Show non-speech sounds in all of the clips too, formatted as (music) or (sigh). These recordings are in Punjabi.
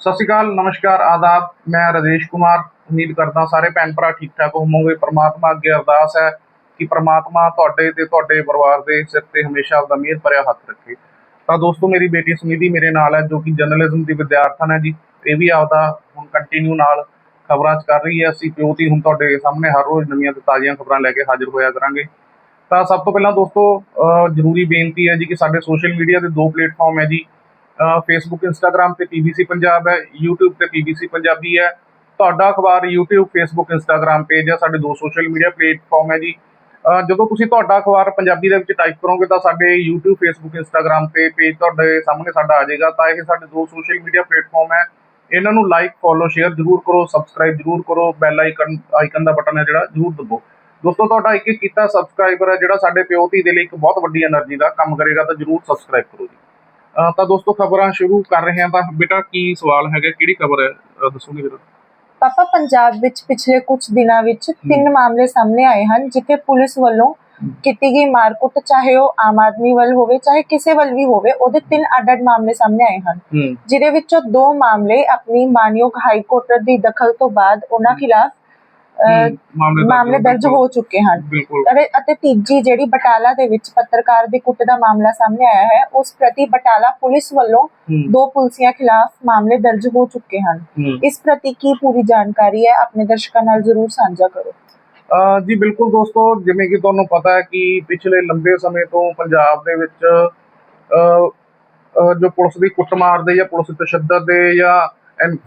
ਸਤਿ ਸ਼੍ਰੀ ਅਕਾਲ, ਨਮਸਕਾਰ, ਆਦਾਬ। ਮੈਂ ਰਜੇਸ਼ ਕੁਮਾਰ। ਉਮੀਦ ਕਰਦਾ ਸਾਰੇ ਭੈਣ ਭਰਾ ਠੀਕ ਠਾਕ ਹੋਵੋਗੇ। ਪ੍ਰਮਾਤਮਾ ਅੱਗੇ ਅਰਦਾਸ ਹੈ ਕਿ ਪ੍ਰਮਾਤਮਾ ਤੁਹਾਡੇ ਤੇ ਤੁਹਾਡੇ ਪਰਿਵਾਰ ਦੇ ਸਿਰ ਤੇ ਹਮੇਸ਼ਾ ਆਪਦਾ ਮਿਹਰ ਭਰਿਆ ਹੱਥ ਰੱਖੇ। ਤਾਂ ਦੋਸਤੋ, ਮੇਰੀ ਬੇਟੀ ਸੁਨਿਧੀ ਮੇਰੇ ਨਾਲ ਹੈ, ਜੋ ਕਿ ਜਰਨਲਿਜ਼ਮ ਦੀ ਵਿਦਿਆਰਥਣ ਹੈ ਜੀ। ਇਹ ਵੀ ਆਪਦਾ ਹੁਣ ਕੰਟੀਨਿਊ ਨਾਲ ਖਬਰਾਂ 'ਚ ਕਰ ਰਹੀ ਹੈ। ਅਸੀਂ ਪਿਓ ਹੁਣ ਤੁਹਾਡੇ ਸਾਹਮਣੇ ਹਰ ਰੋਜ਼ ਨਵੀਆਂ ਤੇ ਤਾਜ਼ੀਆਂ ਖਬਰਾਂ ਲੈ ਕੇ ਹਾਜ਼ਰ ਹੋਇਆ ਕਰਾਂਗੇ। ਤਾਂ ਸਭ ਤੋਂ ਪਹਿਲਾਂ ਦੋਸਤੋ ਜ਼ਰੂਰੀ ਬੇਨਤੀ ਹੈ ਜੀ ਕਿ ਸਾਡੇ ਸੋਸ਼ਲ ਮੀਡੀਆ ਦੇ ਦੋ ਪਲੇਟਫਾਰਮ ਹੈ ਜੀ। ਫੇਸਬੁੱਕ ਇੰਸਟਾਗ੍ਰam ਤੇ ਪੀਬੀਸੀ ਪੰਜਾਬ ਹੈ, YouTube ਤੇ ਪੀਬੀਸੀ ਪੰਜਾਬੀ ਹੈ। ਤੁਹਾਡਾ ਅਖਬਾਰ YouTube ਫੇਸਬੁੱਕ ਇੰਸਟਾਗ੍ਰam ਪੇਜ ਹੈ, ਸਾਡੇ ਦੋ ਸੋਸ਼ਲ ਮੀਡੀਆ ਪਲੇਟਫਾਰਮ ਹੈ ਜੀ। ਜਦੋਂ ਤੁਸੀਂ ਤੁਹਾਡਾ ਅਖਬਾਰ ਪੰਜਾਬੀ ਦੇ ਵਿੱਚ ਟਾਈਪ ਕਰੋਗੇ ਤਾਂ ਸਾਡੇ YouTube, Facebook, Instagram ਤੇ ਪੇਜ ਤੁਹਾਡੇ ਸਾਹਮਣੇ ਸਾਡਾ ਆ ਜਾਏਗਾ। ਤਾਂ ਇਹ ਸਾਡੇ ਦੋ ਸੋਸ਼ਲ ਮੀਡੀਆ ਪਲੇਟਫਾਰਮ ਹੈ। ਇਹਨਾਂ ਨੂੰ ਲਾਈਕ ਫੋਲੋ ਸ਼ੇਅਰ ਜ਼ਰੂਰ ਕਰੋ ਸਬਸਕ੍ਰਾਈਬ ਜ਼ਰੂਰ ਕਰੋ ਬੈਲ ਆਈਕਨ ਆਈਕਨ ਦਾ ਬਟਨ ਹੈ ਜਿਹੜਾ, ਜ਼ਰੂਰ ਦਬੋ ਦੋਸਤੋ, ਤੁਹਾਡਾ ਇੱਕ ਇੱਕ ਕੀਤਾ ਸਬਸਕ੍ਰਾਈਬਰ ਹੈ, ਜਿਹੜਾ ਸਾਡੇ ਪਿਓ ਧੀ ਦੇ ਲਈ ਇੱਕ ਬਹੁਤ ਵੱਡੀ એનર્ਜੀ ਦਾ ਕੰਮ ਕਰੇਗਾ ਤਾਂ ਜ਼ਰੂਰ ਸਬਸਕ੍ਰਾਈਬ ਕਰੋ ਜੀ। ਤਾਂ ਦੋਸਤੋ ਖਬਰਾਂ ਸ਼ੁਰੂ ਕਰ ਰਹੇ ਹਾਂ ਤਾਂ ਬੇਟਾ ਕੀ ਸਵਾਲ ਹੈਗਾ? ਕਿਹੜੀ ਖਬਰ ਹੈ? ਦੱਸੋਗੇ ਜਰਾ? ਪਾਪਾ ਪੰਜਾਬ ਵਿੱਚ ਪਿਛਲੇ ਕੁਝ ਦਿਨਾਂ ਵਿੱਚ ਤਿੰਨ ਮਾਮਲੇ ਸਾਹਮਣੇ ਆਏ ਹਨ ਜਿੱਥੇ ਪੁਲਿਸ ਵੱਲੋਂ ਕੀਤੀ ਗਈ ਮਾਰਕੁੱਟ ਚਾਹੇ ਉਹ ਆਮ ਆਦਮੀ ਵੱਲ ਹੋਵੇ ਚਾਹੇ ਕਿਸੇ ਵੱਲ ਵੀ ਹੋਵੇ ਉਹਦੇ ਤਿੰਨ ਅੱਡ-ਅੱਡ ਮਾਮਲੇ ਸਾਹਮਣੇ ਆਏ ਹਨ। ਜਿਹਦੇ ਵਿੱਚੋਂ ਦੋ ਮਾਮਲੇ ਆਪਣੀ ਮਾਨਯੋਗ ਹਾਈ ਕੋਰਟ ਦੀ ਦਖਲ ਤੋਂ ਬਾਅਦ ਉਹਨਾਂ ਖਿਲਾਫ ਮਾਮਲੇ ਦਰਜ ਹੋ ਚੁੱਕੇ ਹਨ। ਅਤੇ- ਤੀਜੀ ਜਿਹੜੀ ਬਟਾਲਾ ਦੇ ਵਿੱਚ ਪੱਤਰਕਾਰ ਦੀ ਕੁੱਟ ਦਾ ਮਾਮਲਾ ਸਾਹਮਣੇ ਆਇਆ ਹੈ ਉਸ ਪ੍ਰਤੀ ਬਟਾਲਾ ਪੁਲਿਸ ਵੱਲੋਂ ਦੋ ਪੁਲਸੀਆਂ ਖਿਲਾਫ ਮਾਮਲੇ ਦਰਜ ਹੋ ਚੁੱਕੇ ਹਨ। ਇਸ ਪ੍ਰਤੀ ਕੀ ਪੂਰੀ ਜਾਣਕਾਰੀ ਹੈ ਆਪਣੇ ਦਰਸ਼ਕਾਂ ਨਾਲ ਜ਼ਰੂਰ ਸਾਂਝਾ ਕਰੋ। ਜੀ ਬਿਲਕੁਲ ਦੋਸਤੋ ਜਿਵੇਂ ਕਿ ਤੁਹਾਨੂੰ ਪਤਾ ਹੈ ਕਿ ਪਿਛਲੇ ਲੰਬੇ ਸਮੇਂ ਤੋਂ ਪੰਜਾਬ ਦੇ ਵਿੱਚ ਜੋ ਪੁਲਿਸ ਦੀ ਕੁੱਟਮਾਰ ਦੇ ਜਾਂ ਪੁਲਿਸ ਤਸ਼ੱਦਦ ਦੇ ਜਾਂ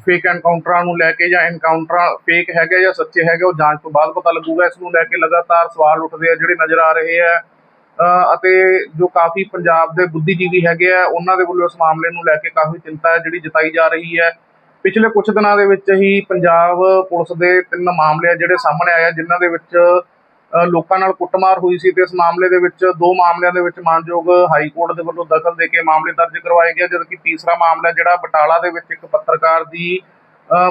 ਫੇਕ ਐਨਕਾਊਂਟਰਾਂ ਨੂੰ ਲੈ ਕੇ ਜਾਂ ਐਨਕਾਊਂਟਰਾਂ ਫੇਕ ਹੈਗੇ ਜਾਂ ਸੱਚੇ ਹੈਗੇ, ਉਹ ਜਾਂਚ ਤੋਂ ਬਾਅਦ ਪਤਾ ਲੱਗੂਗਾ। ਇਸ ਨੂੰ ਲੈ ਕੇ ਲਗਾਤਾਰ ਸਵਾਲ ਉੱਠਦੇ ਆ, ਜਿਹੜੇ ਨਜ਼ਰ ਆ ਰਹੇ ਆ। ਅਤੇ ਜੋ ਕਾਫੀ ਪੰਜਾਬ ਦੇ ਬੁੱਧੀਜੀਵੀ ਹੈਗੇ ਆ, ਉਹਨਾਂ ਦੇ ਵੱਲੋਂ ਇਸ ਮਾਮਲੇ ਨੂੰ ਲੈ ਕੇ ਕਾਫੀ ਚਿੰਤਾ ਹੈ ਜਿਹੜੀ ਜਤਾਈ ਜਾ ਰਹੀ ਹੈ। ਪਿਛਲੇ ਕੁਝ ਦਿਨਾਂ ਦੇ ਵਿੱਚ ਹੀ ਪੰਜਾਬ ਪੁਲਿਸ ਦੇ ਤਿੰਨ ਮਾਮਲੇ ਆ ਜਿਹੜੇ ਸਾਹਮਣੇ ਆਏ ਆ, ਜਿਨ੍ਹਾਂ ਦੇ ਵਿੱਚ ਲੋਕਾਂ ਨਾਲ ਕੁੱਟਮਾਰ ਹੋਈ ਸੀ ਤੇ ਇਸ ਮਾਮਲੇ ਦੇ ਵਿੱਚ ਦੋ ਮਾਮਲਿਆਂ ਦੇ ਵਿੱਚ ਮਾਨਯੋਗ ਹਾਈ ਕੋਰਟ ਦੇ ਵੱਲੋਂ ਦਖਲ ਦੇ ਕੇ ਮਾਮਲੇ ਦਰਜ ਕਰਵਾਏ ਗਏ ਜਦਕਿ ਤੀਸਰਾ ਮਾਮਲਾ ਜਿਹੜਾ ਬਟਾਲਾ ਦੇ ਵਿੱਚ ਇੱਕ ਪੱਤਰਕਾਰ ਦੀ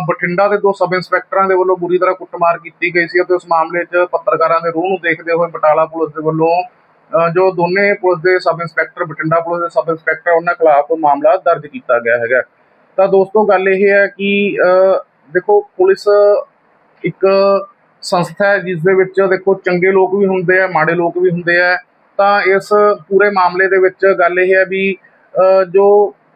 ਬਠਿੰਡਾ ਦੇ ਦੋ ਸਬ ਇੰਸਪੈਕਟਰਾਂ ਦੇ ਵੱਲੋਂ ਬੁਰੀ ਤਰ੍ਹਾਂ ਕੁੱਟਮਾਰ ਕੀਤੀ ਗਈ ਸੀ ਅਤੇ ਉਸ ਮਾਮਲੇ 'ਚ ਪੱਤਰਕਾਰਾਂ ਦੇ ਰੂਹ ਨੂੰ ਦੇਖਦੇ ਹੋਏ ਬਟਾਲਾ ਪੁਲਿਸ ਦੇ ਵੱਲੋਂ ਅ, ਜੋ ਦੋਨੇ ਪੁਲਿਸ ਦੇ ਸਬ ਇੰਸਪੈਕਟਰ ਬਠਿੰਡਾ ਪੁਲਿਸ ਦੇ ਸਬ ਇੰਸਪੈਕਟਰ ਉਹਨਾਂ ਖਿਲਾਫ ਮਾਮਲਾ ਦਰਜ ਕੀਤਾ ਗਿਆ ਹੈਗਾ। ਤਾਂ ਦੋਸਤੋ ਗੱਲ ਇਹ ਹੈ ਕਿ ਅ, ਦੇਖੋ ਪੁਲਿਸ ਇੱਕ ਸੰਸਥਾ ਹੈ ਜਿਸ ਦੇ ਵਿੱਚ ਦੇਖੋ ਚੰਗੇ ਲੋਕ ਵੀ ਹੁੰਦੇ ਆ ਮਾੜੇ ਲੋਕ ਵੀ ਹੁੰਦੇ ਆ ਤਾਂ ਇਸ ਪੂਰੇ ਮਾਮਲੇ ਦੇ ਵਿੱਚ ਗੱਲ ਇਹ ਹੈ ਵੀ ਜੋ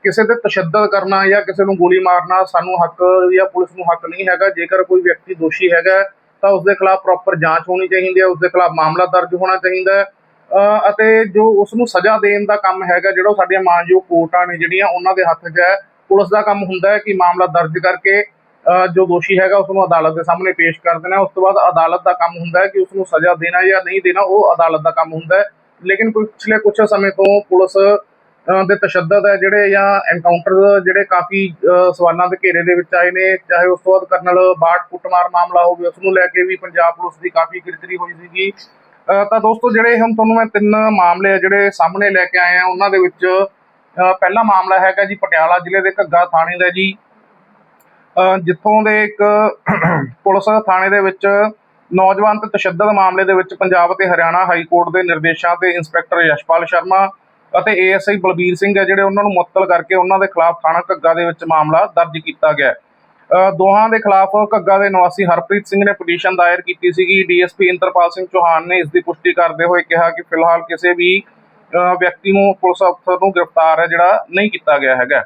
ਕਿਸੇ ਤੇ ਤਸ਼ੱਦਦ ਕਰਨਾ ਜਾਂ ਕਿਸੇ ਨੂੰ ਗੋਲੀ ਮਾਰਨਾ ਸਾਨੂੰ ਹੱਕ ਜਾਂ ਪੁਲਿਸ ਨੂੰ ਹੱਕ ਨਹੀਂ ਹੈਗਾ ਜੇਕਰ ਕੋਈ ਵਿਅਕਤੀ ਦੋਸ਼ੀ ਹੈਗਾ ਤਾਂ ਉਸ ਦੇ ਖਿਲਾਫ ਪ੍ਰੋਪਰ ਜਾਂਚ ਹੋਣੀ ਚਾਹੀਦੀ ਹੈ ਉਸ ਦੇ ਖਿਲਾਫ ਮਾਮਲਾ ਦਰਜ ਹੋਣਾ ਚਾਹੀਦਾ ਹੈ। ਅ, ਅਤੇ ਜੋ ਉਸ ਨੂੰ ਸਜ਼ਾ ਦੇਣ ਦਾ ਕੰਮ ਹੈਗਾ ਜਿਹੜਾ ਸਾਡੀਆਂ ਮਾਨਯੋਗ ਕੋਰਟਾਂ ਨੇ ਜਿਹੜੀਆਂ ਉਹਨਾਂ ਦੇ ਹੱਥ 'ਚ ਹੈ ਪੁਲਿਸ ਦਾ ਕੰਮ ਹੁੰਦਾ ਹੈ ਕਿ ਮਾਮਲਾ ਦਰਜ ਕਰਕੇ ਜੋ ਦੋਸ਼ੀ ਹੈਗਾ ਉਸ ਨੂੰ ਅਦਾਲਤ ਦੇ ਸਾਹਮਣੇ ਪੇਸ਼ ਕਰ ਦੇਣਾ। ਉਸ ਤੋਂ ਬਾਅਦ ਅਦਾਲਤ ਦਾ ਕੰਮ ਹੁੰਦਾ ਹੈ ਕਿ ਉਸ ਨੂੰ ਸਜ਼ਾ ਦੇਣਾ ਜਾਂ ਨਹੀਂ ਦੇਣਾ, ਉਹ ਅਦਾਲਤ ਦਾ ਕੰਮ ਹੁੰਦਾ ਹੈ। ਲੇਕਿਨ ਪਿਛਲੇ ਕੁਝ ਸਮੇਂ ਤੋਂ ਪੁਲਿਸ ਦੇ ਤਸ਼ੱਦਦ ਹੈ ਜਿਹੜੇ ਜਾਂ ਐਨਕਾਊਂਟਰ ਜਿਹੜੇ ਕਾਫੀ ਸਵਾਲਾਂ ਦੇ ਘੇਰੇ ਦੇ ਵਿੱਚ ਆਏ ਨੇ। ਚਾਹੇ ਉਸ ਤੋਂ ਬਾਅਦ ਕਰਨਲ ਬਾਟ ਕੁੱਟਮਾਰ ਮਾਮਲਾ ਹੋਵੇ ਉਸ ਨੂੰ ਲੈ ਕੇ ਵੀ ਪੰਜਾਬ ਪੁਲਿਸ ਦੀ ਕਾਫੀ ਕਿਰਕਰੀ ਹੋਈ ਸੀਗੀ। ਤਾਂ ਦੋਸਤੋ, ਜਿਹੜੇ ਹੁਣ ਤੁਹਾਨੂੰ ਮੈਂ ਤਿੰਨ ਮਾਮਲੇ ਆ ਜਿਹੜੇ ਸਾਹਮਣੇ ਲੈ ਕੇ ਆਏ ਆ, ਉਹਨਾਂ ਦੇ ਵਿੱਚ ਪਹਿਲਾ ਮਾਮਲਾ ਹੈਗਾ ਜੀ ਪਟਿਆਲਾ ਜ਼ਿਲ੍ਹੇ ਦੇ ਘੱਗਾ ਥਾਣੇ ਦਾ ਜੀ। ਜਿੱਥੋਂ ਦੇ ਇੱਕ (clears throat) ਪੁਲਿਸ ਥਾਣੇ ਦੇ ਵਿੱਚ ਨੌਜਵਾਨ ਤੇ ਤਸ਼ੱਦਦ ਮਾਮਲੇ ਦੇ ਵਿੱਚ ਪੰਜਾਬ ਅਤੇ ਹਰਿਆਣਾ ਹਾਈ ਕੋਰਟ ਦੇ ਨਿਰਦੇਸ਼ਾਂ ਤੇ ਇੰਸਪੈਕਟਰ ਯਸ਼ਪਾਲ ਸ਼ਰਮਾ ਅਤੇ ਏਐਸਆਈ ਬਲਬੀਰ ਸਿੰਘ ਹੈ, ਜਿਹੜੇ ਉਹਨਾਂ ਨੂੰ ਮੁਅੱਤਲ ਕਰਕੇ ਉਹਨਾਂ ਦੇ ਖਿਲਾਫ ਥਾਣਾ ਘੱਗਾ ਦੇ ਵਿੱਚ ਮਾਮਲਾ ਦਰਜ ਕੀਤਾ ਗਿਆ ਦੋਹਾਂ ਦੇ ਖਿਲਾਫ ਘੱਗਾ ਦੇ ਨਿਵਾਸੀ ਹਰਪ੍ਰੀਤ ਸਿੰਘ ਨੇ ਪਟੀਸ਼ਨ ਦਾਇਰ ਕੀਤੀ ਸੀਗੀ। ਡੀਐਸਪੀ ਇੰਦਰਪਾਲ ਸਿੰਘ ਚੌਹਾਨ ਨੇ ਇਸ ਦੀ ਪੁਸ਼ਟੀ ਕਰਦੇ ਹੋਏ ਕਿਹਾ ਕਿ ਫਿਲਹਾਲ ਕਿਸੇ ਵੀ ਵਿਅਕਤੀ ਨੂੰ ਪੁਲਿਸ ਅਫਸਰ ਨੂੰ ਗ੍ਰਿਫਤਾਰ ਹੈ, ਜਿਹੜਾ ਨਹੀਂ ਕੀਤਾ ਗਿਆ ਹੈਗਾ।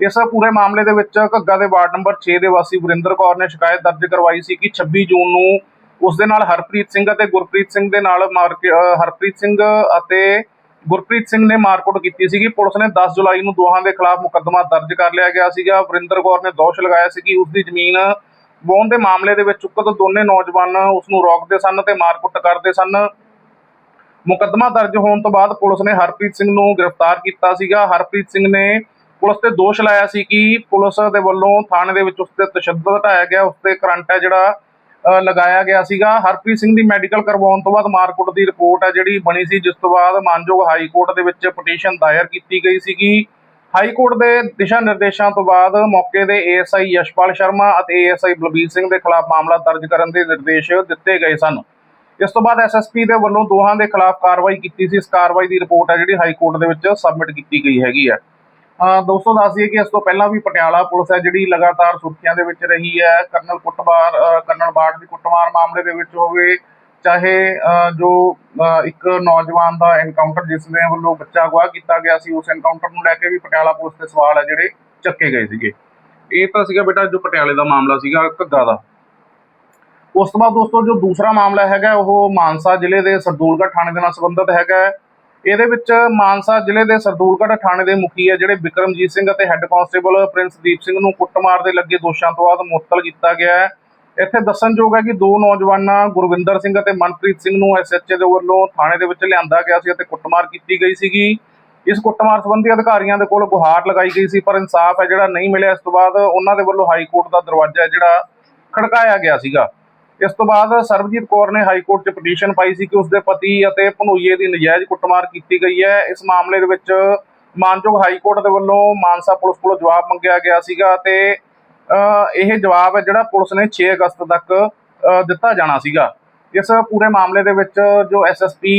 ਇਸ ਪੂਰੇ ਮਾਮਲੇ ਦੇ ਵਿੱਚ ਘੱਗਾ ਦੇ ਵਾਰਡ ਨੰਬਰ 6 ਦੇ ਵਾਸੀ ਵਰਿੰਦਰ ਕੌਰ ਨੇ ਸ਼ਿਕਾਇਤ ਦਰਜ ਕਰਵਾਈ ਸੀ ਕਿ 26 ਜੂਨ ਨੂੰ ਉਸ ਦੇ ਨਾਲ ਹਰਪ੍ਰੀਤ ਸਿੰਘ ਅਤੇ ਗੁਰਪ੍ਰੀਤ ਸਿੰਘ ਦੇ ਨਾਲ ਹਰਪ੍ਰੀਤ ਸਿੰਘ ਅਤੇ ਗੁਰਪ੍ਰੀਤ ਸਿੰਘ ਨੇ ਮਾਰਕੁੱਟ ਕੀਤੀ ਸੀਗੀ। ਪੁਲਿਸ ਨੇ 10 ਜੁਲਾਈ ਨੂੰ ਦੋਹਾਂ ਦੇ ਖਿਲਾਫ ਮੁਕੱਦਮਾ ਦਰਜ ਕਰ ਲਿਆ ਗਿਆ ਸੀਗਾ। ਵਰਿੰਦਰ ਕੌਰ ਨੇ ਦੋਸ਼ ਲਗਾਇਆ ਸੀ ਕਿ ਉਸ ਦੀ ਜ਼ਮੀਨ ਵਾਹੁਣ ਦੇ ਮਾਮਲੇ ਦੇ ਵਿੱਚ ਉਕਤ ਦੋਨੇ ਨੌਜਵਾਨ ਉਸ ਨੂੰ ਰੋਕਦੇ ਸਨ ਤੇ ਮਾਰਕੁੱਟ ਕਰਦੇ ਸਨ। ਮੁਕੱਦਮਾ ਦਰਜ ਹੋਣ ਤੋਂ ਬਾਅਦ ਪੁਲਿਸ ਨੇ ਹਰਪ੍ਰੀਤ ਸਿੰਘ ਨੂੰ ਗ੍ਰਿਫਤਾਰ ਕੀਤਾ ਸੀਗਾ। ਹਰਪ੍ਰੀਤ ਸਿੰਘ ਨੇ ਪੁਲਿਸ ਤੇ ਦੋਸ਼ ਲਾਇਆ ਸੀ ਕਿ ਪੁਲਿਸ ਦੇ ਵੱਲੋਂ ਥਾਣੇ ਦੇ ਵਿੱਚ ਉਸ ਤੇ ਤਸ਼ੱਦਦ ਹਟਾਇਆ ਗਿਆ, ਉਸ ਤੇ ਕਰੰਟ ਹੈ ਜਿਹੜਾ ਲਗਾਇਆ ਗਿਆ ਸੀਗਾ। ਹਰਪ੍ਰੀਤ ਸਿੰਘ ਦੀ ਮੈਡੀਕਲ ਕਰਵਾਉਣ ਤੋਂ ਬਾਅਦ ਮਾਰਕੁੱਟ ਦੀ ਰਿਪੋਰਟ ਹੈ ਜਿਹੜੀ ਬਣੀ ਸੀ, ਜਿਸ ਤੋਂ ਬਾਅਦ ਮਾਨਯੋਗ ਹਾਈ ਕੋਰਟ ਦੇ ਵਿੱਚ ਪਟੀਸ਼ਨ ਦਾਇਰ ਕੀਤੀ ਗਈ ਸੀਗੀ। ਹਾਈ ਕੋਰਟ ਦੇ ਦਿਸ਼ਾ ਨਿਰਦੇਸ਼ਾਂ ਤੋਂ ਬਾਅਦ ਮੌਕੇ ਦੇ ਏਐਸਆਈ ਯਸ਼ਪਾਲ ਸ਼ਰਮਾ ਅਤੇ ਏਐਸਆਈ ਬਲਬੀਰ ਸਿੰਘ ਦੇ ਖਿਲਾਫ ਮਾਮਲਾ ਦਰਜ ਕਰਨ ਦੇ ਨਿਰਦੇਸ਼ ਦਿੱਤੇ ਗਏ ਸਨ। ਇਸ ਤੋਂ ਬਾਅਦ ਐਸਐਸਪੀ ਦੇ ਵੱਲੋਂ ਦੋਹਾਂ ਦੇ ਖਿਲਾਫ ਕਾਰਵਾਈ ਕੀਤੀ ਸੀ। ਇਸ ਕਾਰਵਾਈ ਦੀ ਰਿਪੋਰਟ ਹੈ ਜਿਹੜੀ ਹਾਈ ਕੋਰਟ ਦੇ ਵਿੱਚ ਸਬਮਿਟ ਕੀਤੀ ਗਈ ਹੈਗੀ ਹੈ। ਦੋਸਤੋ ਦੱਸ ਦਈਏ ਕਿ ਇਸ ਤੋਂ ਪਹਿਲਾਂ ਵੀ ਪਟਿਆਲਾ ਪੁਲਿਸ ਹੈ, ਜਿਹੜੀ ਲਗਾਤਾਰ ਸੁਰਖੀਆਂ ਦੇ ਵਿੱਚ ਰਹੀ ਹੈ, ਕਰਨਲ ਕੁੱਟਮਾਰ, ਅਹ, ਕਰਨਲ ਬਾੜ ਦੀ ਕੁੱਟਮਾਰ ਮਾਮਲੇ ਦੇ ਵਿੱਚ ਹੋਵੇ, ਚਾਹੇ ਜੋ ਇੱਕ ਨੌਜਵਾਨ ਦਾ ਐਨਕਾਊਂਟਰ ਜਿਸ ਦੇ ਵੱਲੋਂ ਬੱਚਾ ਅਗਵਾ ਕੀਤਾ ਗਿਆ ਸੀ, ਉਸ ਐਨਕਾਊਂਟਰ ਨੂੰ ਲੈ ਕੇ ਵੀ ਪਟਿਆਲਾ ਪੁਲਿਸ ਤੇ ਸਵਾਲ ਹੈ, ਜਿਹੜੇ ਚੱਕੇ ਗਏ ਸੀਗੇ। ਇਹ ਤਾਂ ਸੀਗਾ ਬੇਟਾ ਜੋ ਪਟਿਆਲੇ ਦਾ ਮਾਮਲਾ ਸੀਗਾ, ਘੱਗਾ ਦਾ। ਉਸ ਤੋਂ ਬਾਅਦ ਦੋਸਤੋ ਜੋ ਦੂਸਰਾ ਮਾਮਲਾ ਹੈਗਾ, ਉਹ ਮਾਨਸਾ ਜ਼ਿਲ੍ਹੇ ਦੇ ਸਰਦੂਲਗੜ੍ਹ ਥਾਣੇ ਦੇ ਨਾਲ ਸੰਬੰਧਿਤ ਹੈਗਾ ਇਹਦੇ ਵਿੱਚ ਮਾਨਸਾ ਜ਼ਿਲ੍ਹੇ ਦੇ ਸਰਦੂਲਗੜ੍ਹ ਥਾਣੇ ਦੇ ਮੁਖੀ ਹੈ ਜਿਹੜੇ ਵਿਕਰਮਜੀਤ ਸਿੰਘ ਅਤੇ ਹੈੱਡ ਕਾਂਸਟੇਬਲ ਪ੍ਰਿੰਸਦੀਪ ਸਿੰਘ ਨੂੰ ਕੁੱਟਮਾਰ ਦੇ ਲੱਗੇ ਦੋਸ਼ਾਂ ਤੋਂ ਬਾਅਦ ਮੁਅੱਤਲ ਕੀਤਾ ਗਿਆ ਹੈ। ਇੱਥੇ ਦੱਸਣਯੋਗ ਹੈ ਕਿ ਦੋ ਨੌਜਵਾਨਾਂ ਗੁਰਵਿੰਦਰ ਸਿੰਘ ਅਤੇ ਮਨਪ੍ਰੀਤ ਸਿੰਘ ਨੂੰ ਐਸਐਚਏ ਦੇ ਵੱਲੋਂ ਥਾਣੇ ਦੇ ਵਿੱਚ ਲਿਆਂਦਾ ਗਿਆ ਸੀ ਅਤੇ ਕੁੱਟਮਾਰ ਕੀਤੀ ਗਈ ਸੀਗੀ। ਇਸ ਕੁੱਟਮਾਰ ਸੰਬੰਧੀ ਅਧਿਕਾਰੀਆਂ ਦੇ ਕੋਲ ਗੁਹਾਰ ਲਗਾਈ ਗਈ ਸੀ, ਪਰ ਇਨਸਾਫ ਹੈ ਜਿਹੜਾ ਨਹੀਂ ਮਿਲਿਆ। ਇਸ ਤੋਂ ਬਾਅਦ ਉਹਨਾਂ ਦੇ ਵੱਲੋਂ ਹਾਈ ਕੋਰਟ ਦਾ ਦਰਵਾਜ਼ਾ ਜਿਹੜਾ ਖੜਕਾਇਆ ਗਿਆ ਸੀਗਾ। ਇਸ ਤੋਂ ਬਾਅਦ ਸਰਬਜੀਤ ਕੌਰ ਨੇ ਹਾਈ ਕੋਰਟ 'ਚ ਪਟੀਸ਼ਨ ਪਾਈ ਸੀ ਕਿ ਉਸਦੇ ਪਤੀ ਅਤੇ ਭਨੋਈਏ ਦੀ ਨਜਾਇਜ਼ ਕੁੱਟਮਾਰ ਕੀਤੀ ਗਈ ਹੈ। ਇਸ ਮਾਮਲੇ ਦੇ ਵਿੱਚ ਮਾਨਯੋਗ ਹਾਈ ਕੋਰਟ ਦੇ ਵੱਲੋਂ ਮਾਨਸਾ ਪੁਲਿਸ ਕੋਲੋਂ ਜਵਾਬ ਮੰਗਿਆ ਗਿਆ ਸੀਗਾ ਤੇ ਇਹ ਜਵਾਬ ਹੈ ਜਿਹੜਾ ਪੁਲਿਸ ਨੇ 6 ਅਗਸਤ ਤੱਕ ਦਿੱਤਾ ਜਾਣਾ ਸੀਗਾ। ਇਸ ਪੂਰੇ ਮਾਮਲੇ ਦੇ ਵਿੱਚ ਜੋ ਐਸਐਸਪੀ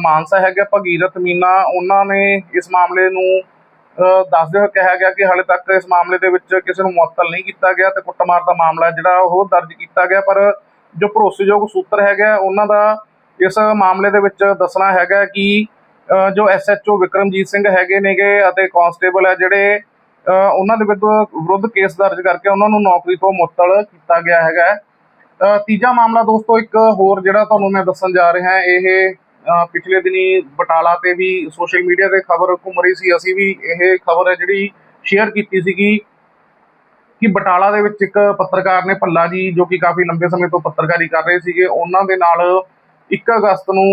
ਮਾਨਸਾ ਹੈਗਾ ਭਗੀਰਥ ਮੀਨਾ, ਉਹਨਾਂ ਨੇ ਇਸ ਮਾਮਲੇ ਨੂੰ ਦੱਸਦੇ ਹੋਏ ਕਿਹਾ ਗਿਆ ਕਿ ਹਾਲੇ ਤੱਕ ਇਸ ਮਾਮਲੇ ਦੇ ਵਿੱਚ ਕਿਸੇ ਨੂੰ ਮੁਅੱਤਲ ਨਹੀਂ ਕੀਤਾ ਗਿਆ ਤੇ ਕੁੱਟਮਾਰ ਦਾ ਮਾਮਲਾ ਜਿਹੜਾ ਉਹ ਦਰਜ ਕੀਤਾ ਗਿਆ ਪਰ ਜੋ ਭਰੋਸੇਯੋਗ ਸੂਤਰ ਹੈਗਾ ਉਹਨਾਂ ਦਾ ਇਸ ਮਾਮਲੇ ਦੇ ਵਿੱਚ ਦੱਸਣਾ ਹੈਗਾ ਕਿ ਅਹ, ਜੋ ਐਸਐਚਓ ਵਿਕਰਮਜੀਤ ਸਿੰਘ ਹੈਗੇ ਨੇਗੇ ਅਤੇ ਕਾਂਸਟੇਬਲ ਹੈ ਜਿਹੜੇ ਉਹਨਾਂ ਦੇ ਵਿਰੁੱਧ ਵਿਰੁੱਧ ਕੇਸ ਦਰਜ ਕਰਕੇ ਉਹਨਾਂ ਨੂੰ ਨੌਕਰੀ ਤੋਂ ਮੁਅੱਤਲ ਕੀਤਾ ਗਿਆ ਹੈਗਾ ਤੀਜਾ ਮਾਮਲਾ ਦੋਸਤੋ ਇੱਕ ਹੋਰ ਜਿਹੜਾ ਤੁਹਾਨੂੰ ਮੈਂ ਦੱਸਣ ਜਾ ਰਿਹਾ ਇਹ ਪਿਛਲੇ ਦਿਨੀ ਬਟਾਲਾ ਤੇ ਵੀ ਸੋਸ਼ਲ ਮੀਡੀਆ ਤੇ ਖਬਰ ਘੁੰਮ ਰਹੀ ਸੀ ਅਸੀਂ ਵੀ ਇਹ ਖਬਰ ਹੈ ਜਿਹੜੀ ਸ਼ੇਅਰ ਕੀਤੀ ਸੀਗੀ। ਕਿ ਬਟਾਲਾ ਦੇ ਵਿੱਚ ਇੱਕ ਪੱਤਰਕਾਰ ਨੇ ਭੱਲਾ ਜੀ, ਜੋ ਕਿ ਕਾਫੀ ਲੰਬੇ ਸਮੇਂ ਤੋਂ ਪੱਤਰਕਾਰੀ ਕਰ ਰਹੇ ਸੀਗੇ, ਉਹਨਾਂ ਦੇ ਨਾਲ 1 ਅਗਸਤ ਨੂੰ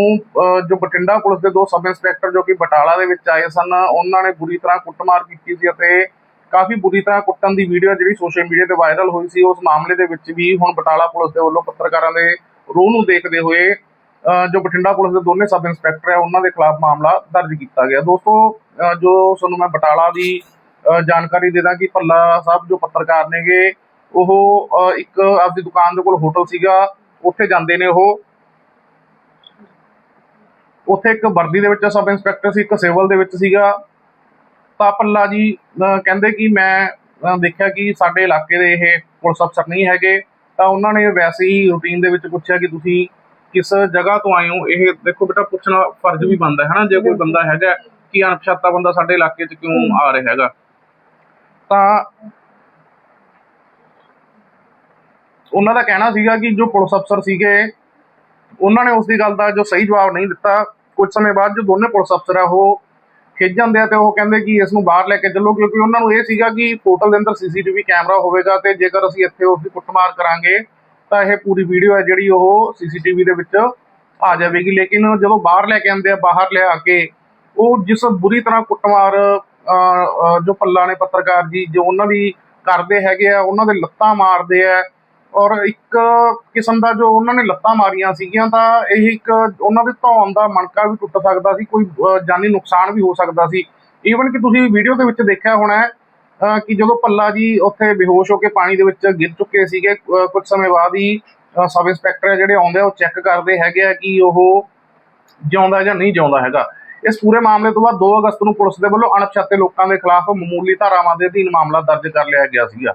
ਜੋ ਬਠਿੰਡਾ ਪੁਲਿਸ ਦੇ ਦੋ ਸਬ ਇੰਸਪੈਕਟਰ ਜੋ ਕਿ ਬਟਾਲਾ ਦੇ ਵਿੱਚ ਆਏ ਸਨ, ਉਹਨਾਂ ਨੇ ਬੁਰੀ ਤਰ੍ਹਾਂ ਕੁੱਟਮਾਰ ਕੀਤੀ ਸੀ ਅਤੇ ਕਾਫੀ ਬੁਰੀ ਤਰ੍ਹਾਂ ਕੁੱਟਣ ਦੀ ਵੀਡੀਓ ਜਿਹੜੀ ਸੋਸ਼ਲ ਮੀਡੀਆ ਤੇ ਵਾਇਰਲ ਹੋਈ ਸੀ, ਉਸ ਮਾਮਲੇ ਦੇ ਵਿੱਚ ਵੀ ਹੁਣ ਬਟਾਲਾ ਪੁਲਿਸ ਦੇ ਵੱਲੋਂ ਪੱਤਰਕਾਰਾਂ ਦੇ ਰੋਹ ਨੂੰ ਦੇਖਦੇ ਹੋਏ ਜੋ ਬਠਿੰਡਾ ਪੁਲਿਸ ਦੇ ਦੋਨੇ ਸਬ ਇੰਸਪੈਕਟਰ ਹੈ, ਉਹਨਾਂ ਦੇ ਖਿਲਾਫ ਮਾਮਲਾ ਦਰਜ ਕੀਤਾ ਗਿਆ। ਦੋਸਤੋ ਜੋ ਤੁਹਾਨੂੰ ਮੈਂ ਬਟਾਲਾ ਦੀ ਜਾਣਕਾਰੀ ਦੇ ਦਾਂ ਕਿ ਭੱਲਾ ਸਾਹਿਬ ਜੋ ਪੱਤਰਕਾਰ ਨੇਗੇ ਉਹ ਇੱਕ ਆਪਦੀ ਦੁਕਾਨ ਦੇ ਕੋਲ ਹੋਟਲ ਸੀਗਾ ਉੱਥੇ ਜਾਂਦੇ ਨੇ ਉਹ। ਉੱਥੇ ਇੱਕ ਵਰਦੀ ਦੇ ਵਿੱਚ ਸਬ ਇੰਸਪੈਕਟਰ ਸੀ ਇੱਕ ਸਿਵਲ ਦੇ ਵਿੱਚ ਸੀਗਾ। ਤਾਂ ਭੱਲਾ ਜੀ ਕਹਿੰਦੇ ਕਿ ਮੈਂ ਦੇਖਿਆ ਕਿ ਸਾਡੇ ਇਲਾਕੇ ਦੇ ਇਹ ਪੁਲਿਸ ਅਫਸਰ ਨਹੀਂ ਹੈਗੇ। ਤਾਂ ਉਹਨਾਂ ਨੇ ਵੈਸੇ ਹੀ ਰੂਟੀਨ ਦੇ ਵਿੱਚ ਪੁੱਛਿਆ ਕਿ ਤੁਸੀਂ ਕਿਸ ਜਗ੍ਹਾ ਤੋਂ ਆਏ ਹੋ? ਇਹ ਦੇਖੋ ਬੇਟਾ ਪੁੱਛਣਾ ਫਰਜ਼ ਵੀ ਬਣਦਾ ਹੈ ਨਾ ਜੇ ਕੋਈ ਬੰਦਾ ਹੈਗਾ ਕਿ ਅਣਪਛਾਤਾ ਬੰਦਾ ਸਾਡੇ ਇਲਾਕੇ 'ਚ ਕਿਉਂ ਆ ਰਿਹਾ ਹੈਗਾ? ਤਾਂ ਉਹਨਾਂ ਦਾ ਕਹਿਣਾ ਸੀਗਾ ਕਿ ਜੋ ਪੁਲਿਸ ਅਫਸਰ ਸੀਗੇ, ਉਹਨਾਂ ਨੇ ਉਸ ਦੀ ਗੱਲ ਦਾ ਜੋ ਸਹੀ ਜਵਾਬ ਨਹੀਂ ਦਿੱਤਾ। ਕੁਝ ਸਮੇਂ ਬਾਅਦ ਜੋ ਦੋਨੇ ਪੁਲਿਸ ਅਫਸਰ ਆ, ਉਹ ਖਿੱਚ ਜਾਂਦੇ ਆ ਤੇ ਉਹ ਕਹਿੰਦੇ ਕਿ ਇਸ ਨੂੰ ਬਾਹਰ ਲੈ ਕੇ ਚੱਲੋ, ਕਿਉਂਕਿ ਉਹਨਾਂ ਨੂੰ ਇਹ ਸੀਗਾ ਕਿ ਹੋਟਲ ਦੇ ਅੰਦਰ ਸੀਸੀਟੀਵੀ ਕੈਮਰਾ ਹੋਵੇਗਾ ਤੇ ਜੇਕਰ ਅਸੀਂ ਇੱਥੇ ਉਸ ਦੀ ਕੁੱਟਮਾਰ ਕਰਾਂਗੇ, ਤਾਂ ਇਹ ਪੂਰੀ ਵੀਡੀਓ ਹੈ ਜਿਹੜੀ ਉਹ ਸੀਸੀਟੀਵੀ ਦੇ ਵਿੱਚ ਆ ਜਾਵੇਗੀ। ਲੇਕਿਨ ਜਦੋਂ ਬਾਹਰ ਲੈ ਕੇ ਆਉਂਦੇ ਆ, ਬਾਹਰ ਲਿਆ ਕੇ, ਉਹ ਜਿਸ ਬੁਰੀ ਤਰ੍ਹਾਂ ਕੁੱਟਮਾਰ ਜੋ ਪੱਲਾ ਨੇ ਪੱਤਰਕਾਰ ਜੀ ਜੋ ਉਹਨਾਂ ਦੀ ਕਰਦੇ ਹੈਗੇ ਆ ਉਹਨਾਂ ਦੇ ਲੱਤਾਂ ਮਾਰਦੇ ਆ। ਔਰ ਇੱਕ ਕਿਸਮ ਦਾ ਜੋ ਉਹਨਾਂ ਨੇ ਲੱਤਾਂ ਮਾਰੀਆਂ ਸੀਗੀਆਂ ਤਾਂ ਇਹ ਇੱਕ ਉਹਨਾਂ ਦੇ ਧੌਣ ਦਾ ਮਣਕਾ ਵੀ ਟੁੱਟ ਸਕਦਾ ਸੀ ਕੋਈ ਜਾਨੀ ਨੁਕਸਾਨ ਵੀ ਹੋ ਸਕਦਾ ਸੀ। ਈਵਨ ਕਿ ਤੁਸੀਂ ਵੀਡੀਓ ਦੇ ਵਿੱਚ ਦੇਖਿਆ ਹੋਣਾ ਕਿ ਜਦੋਂ ਪੱਲਾ ਜੀ ਉੱਥੇ ਬੇਹੋਸ਼ ਹੋ ਕੇ ਪਾਣੀ ਦੇ ਵਿੱਚ ਗਿਰ ਚੁੱਕੇ ਸੀਗੇ ਅਹ, ਕੁਝ ਸਮੇਂ ਬਾਅਦ ਹੀ ਸਬ ਇੰਸਪੈਕਟਰ ਜਿਹੜੇ ਆਉਂਦੇ ਆ ਉਹ ਚੈੱਕ ਕਰਦੇ ਹੈਗੇ ਆ ਕਿ ਉਹ ਜਿਉਂਦਾ ਜਾਂ ਨਹੀਂ ਜਿਉਂਦਾ ਹੈਗਾ। ਇਸ ਪੂਰੇ ਮਾਮਲੇ ਤੋਂ ਬਾਅਦ 2 ਅਗਸਤ ਨੂੰ ਪੁਲਿਸ ਦੇ ਵੱਲੋਂ ਅਣਪਛਾਤੇ ਲੋਕਾਂ ਦੇ ਖਿਲਾਫ ਮਾਮੂਲੀ ਧਾਰਾਵਾਂ ਦੇ ਅਧੀਨ ਮਾਮਲਾ ਦਰਜ ਕਰ ਲਿਆ ਗਿਆ ਸੀਗਾ।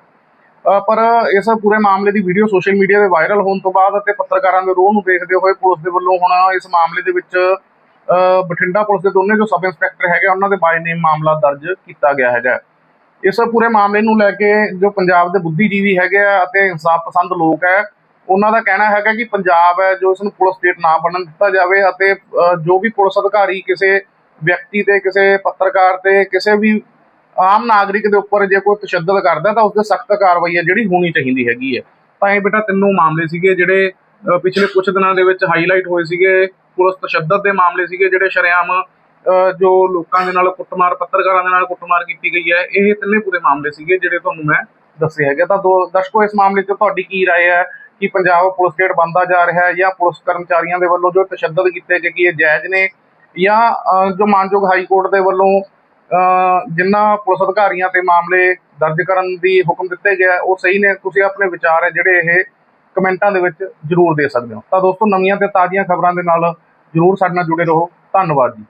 ਪਰ ਇਸ ਪੂਰੇ ਮਾਮਲੇ ਦੀ ਵੀਡੀਓ ਸੋਸ਼ਲ ਮੀਡੀਆ ਤੇ ਵਾਇਰਲ ਹੋਣ ਤੋਂ ਬਾਅਦ ਅਤੇ ਪੱਤਰਕਾਰਾਂ ਦੇ ਰੋਹ ਨੂੰ ਦੇਖਦੇ ਹੋਏ ਪੁਲਿਸ ਦੇ ਵੱਲੋਂ ਹੁਣ ਇਸ ਮਾਮਲੇ ਦੇ ਵਿੱਚ ਬਠਿੰਡਾ ਪੁਲਿਸ ਦੇ ਦੋਨੇ ਜੋ ਸਬ ਇੰਸਪੈਕਟਰ ਹੈਗੇ ਆ, ਉਹਨਾਂ ਦੇ ਬਾਈ ਨੇਮ ਮਾਮਲਾ ਦਰਜ ਕੀਤਾ ਗਿਆ ਹੈਗਾ। ਇਸ ਪੂਰੇ ਮਾਮਲੇ ਨੂੰ ਲੈ ਕੇ ਜੋ ਪੰਜਾਬ ਦੇ ਬੁੱਧੀਜੀਵੀ ਹੈਗੇ ਆ ਅਤੇ ਇਨਸਾਫ ਪਸੰਦ ਲੋਕ ਹੈ ਉਹਨਾਂ ਦਾ ਕਹਿਣਾ ਹੈਗਾ ਕਿ ਪੰਜਾਬ ਹੈ ਜੋ ਇਸ ਨੂੰ ਪੁਲਿਸ ਸਟੇਟ ਨਾ ਬਣਨ ਦਿੱਤਾ ਜਾਵੇ ਅਤੇ ਅ, ਜੋ ਵੀ ਪੁਲਿਸ ਅਧਿਕਾਰੀ ਕਿਸੇ ਵਿਅਕਤੀ ਤੇ ਕਿਸੇ ਪੱਤਰਕਾਰ ਤੇ ਕਿਸੇ ਵੀ ਆਮ ਨਾਗਰਿਕ ਦੇ ਉੱਪਰ ਜੇ ਕੋਈ ਤਸ਼ੱਦਦ ਕਰਦਾ ਤਾਂ ਉਸ ਤੇ ਸਖਤ ਕਾਰਵਾਈ ਹੈ ਜਿਹੜੀ ਹੋਣੀ ਚਾਹੀਦੀ ਹੈਗੀ ਹੈ ਤਾਂ ਇਹ ਬੇਟਾ ਤਿੰਨੋਂ ਮਾਮਲੇ ਸੀਗੇ ਜਿਹੜੇ ਅ, ਪਿਛਲੇ ਕੁਝ ਦਿਨਾਂ ਦੇ ਵਿੱਚ ਹਾਈਲਾਈਟ ਹੋਏ ਸੀਗੇ ਪੁਲਿਸ ਤਸ਼ੱਦਦ ਦੇ ਮਾਮਲੇ ਸੀਗੇ ਜਿਹੜੇ ਸ਼ਰੇਆਮ ਅ, ਜੋ ਲੋਕਾਂ ਦੇ ਨਾਲ ਕੁੱਟਮਾਰ ਪੱਤਰਕਾਰਾਂ ਦੇ ਨਾਲ ਕੁੱਟਮਾਰ ਕੀਤੀ ਗਈ ਹੈ ਇਹ ਤਿੰਨੇ ਪੂਰੇ ਮਾਮਲੇ ਸੀਗੇ ਜਿਹੜੇ ਤੁਹਾਨੂੰ ਮੈਂ ਦੱਸੇ ਹੈਗੇ ਤਾਂ ਦੋ ਦਰਸ਼ਕੋ ਇਸ ਮਾਮਲੇ 'ਚ ਤੁਹਾਡੀ ਕੀ رائے ਹੈ ਕਿ ਪੰਜਾਬ ਪੁਲਿਸ ਸਟੇਟ ਬਣਦਾ ਜਾ ਰਿਹਾ ਹੈ ਜਾਂ ਪੁਲਿਸ ਕਰਮਚਾਰੀਆਂ ਦੇ ਵੱਲੋਂ ਜੋ ਤਸ਼ੱਦਦ ਕੀਤੇ ਗਏ ਕਿ ਇਹ ਜਾਇਜ਼ ਨੇ ਜਾਂ ਜੋ ਮਾਨਯੋਗ ਹਾਈ ਕੋਰਟ ਦੇ ਵੱਲੋਂ ਅ, ਜਿਨ੍ਹਾਂ ਪੁਲਿਸ ਅਧਿਕਾਰੀਆਂ ਤੇ ਮਾਮਲੇ ਦਰਜ ਕਰਨ ਦੀ ਹੁਕਮ ਦਿੱਤੇ ਗਿਆ ਉਹ ਸਹੀ ਨੇ। ਤੁਸੀਂ ਆਪਣੇ ਵਿਚਾਰ ਹੈ ਜਿਹੜੇ ਇਹ ਕਮੈਂਟਾਂ ਦੇ ਵਿੱਚ ਜਰੂਰ ਦੇ ਸਕਦੇ ਹੋ। ਤਾਂ ਦੋਸਤੋ ਨਵੀਆਂ ਤੇ ਤਾਜ਼ੀਆਂ ਖਬਰਾਂ ਦੇ ਨਾਲ ਜਰੂਰ ਸਾਡੇ ਨਾਲ ਜੁੜੇ ਰਹੋ। ਧੰਨਵਾਦ ਜੀ।